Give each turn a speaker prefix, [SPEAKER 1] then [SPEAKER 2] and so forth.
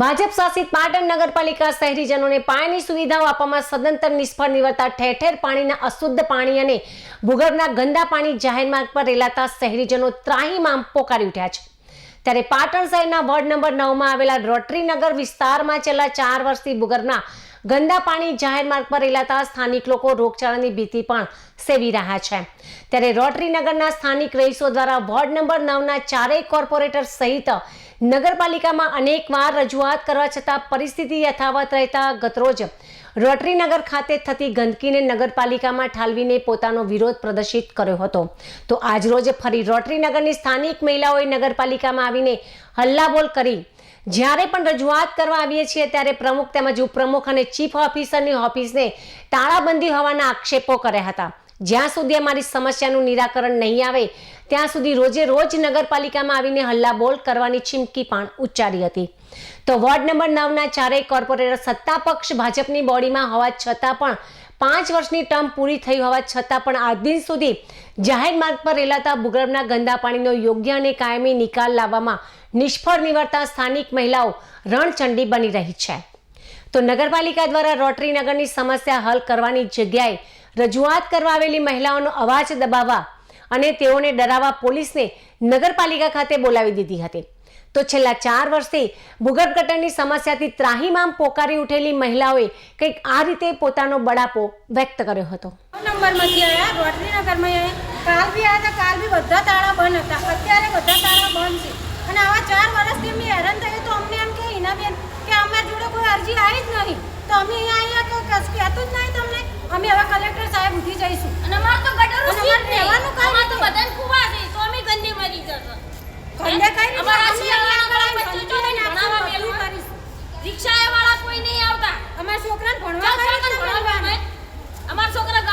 [SPEAKER 1] ભાજપ શાસિત પાટણ નગરપાલિકા શહેરીજનોને પાણીની સુવિધાઓ આપવામાં સદંતર નિષ્ફળ નિવડતા ઠેર ઠેર પાણીના અશુદ્ધ પાણી અને ભૂગર્ભના ગંદા પાણી જાહેર માર્ગ પર રેલાતા શહેરીજનો ત્રાહીમામ પોકારી ઉઠ્યા છે. ત્યારે પાટણ શહેરના વોર્ડ નંબર નવમાં આવેલા રોટરી નગર વિસ્તારમાં છેલ્લા ચાર વર્ષથી ભૂગર્ભના ગંદા પાણી જાહેર માર્ગ પર રેલાતા સ્થાનિક લોકો રોગચાળાની ભીતિ પણ સેવી રહ્યા છે. ત્યારે રોટરી નગરના સ્થાનિક રહીશો દ્વારા વોર્ડ નંબર નવના ચારેય કોર્પોરેટર સહિત નગરપાલિકામાં અનેકવાર રજૂઆત કરવા છતાં પરિસ્થિતિ યથાવત રહેતા ગતરોજ રોટરી નગર ખાતે થતી ગંદકીને નગરપાલિકામાં ઠાલવીને પોતાનો વિરોધ પ્રદર્શિત કર્યો હતો. તો આજરોજ ફરી રોટરી નગરની સ્થાનિક મહિલાઓએ નગરપાલિકામાં આવીને હલ્લાબોલ કરી. જ્યારે પણ રજૂઆત કરવા આવીએ છીએ ત્યારે પ્રમુખ તેમજ ઉપપ્રમુખ અને ચીફ ઓફિસરની ઓફિસને તાળાબંધી હોવાના આક્ષેપો કર્યા હતા. જ્યાં સુધી અમારી સમસ્યાનું નિરાકરણ નહીં આવે, ત્યાં સુધી રોજે રોજ નગરપાલિકામાં આવીને હલ્લાબોલ કરવાની ચીમકી પણ ઉચ્ચારી હતી. તો વોર્ડ નંબર નવના ચારેય કોર્પોરેટર સત્તા પક્ષ ભાજપની બોડીમાં હોવા છતાં પણ પાંચ વર્ષની ટર્મ પૂરી થઈ હોવા છતાં પણ આજ દિન સુધી જાહેર માર્ગ પર રેલાતા ભૂગર્ભના ગંદા પાણીનો યોગ્ય અને કાયમી નિકાલ લાવવામાં નિષ્ફળ નિવડતા સ્થાનિક મહિલાઓ રણચંડી બની રહી છે. તો નગરપાલિકા દ્વારા રોટરી નગરની સમસ્યા હલ કરવાની જગ્યાએ રજૂઆત કરવા આવેલી મહિલાઓનો અવાજ દબાવવા અને તેઓને ડરાવવા પોલીસને નગરપાલિકા ખાતે બોલાવી દીધી હતી. તો છેલ્લા ચાર વર્ષથી ભૂગર્ભ ગટરની સમસ્યાથી ત્રાહીમામ પોકારી ઉઠેલી મહિલાઓએ કંઈક આ રીતે પોતાનો બળાપો વ્યક્ત કર્યો હતો.
[SPEAKER 2] નંબરમાંથી આવ્યા રોટરી નગરમાં કાલ બી આવ્યા કાલ બી બધા તાળા બંધ હતા. અત્યારે બધા તાળા બંધ છે. અને આવા ચાર વર્ષથી અમે હેરાન થયું તો અમને એમ કે, હિનાબેન, કે અમારા જોડે કોઈ અરજી આવી જ નહીં. તો અમે અહીંયા કશું કહેતું અમે હવે કલેક્ટર સાહેબ ઉઠી જઈશું.
[SPEAKER 3] અને અમાર તો ગટર
[SPEAKER 2] સીટ નહીં. રહેવાનું
[SPEAKER 3] કામ તો બધાને કુવા છે. તો અમે ગંદી મરી જશે.
[SPEAKER 2] ગંદે કઈ
[SPEAKER 3] અમારા શિયાળાના બચ્ચો તો ભણાવવા
[SPEAKER 2] મેલું
[SPEAKER 3] કરીશું
[SPEAKER 2] રિક્ષા
[SPEAKER 3] વાળા
[SPEAKER 2] કોઈ નહીં
[SPEAKER 3] આવતા. અમારા છોકરાને ભણવા કરી અમારા છોકરા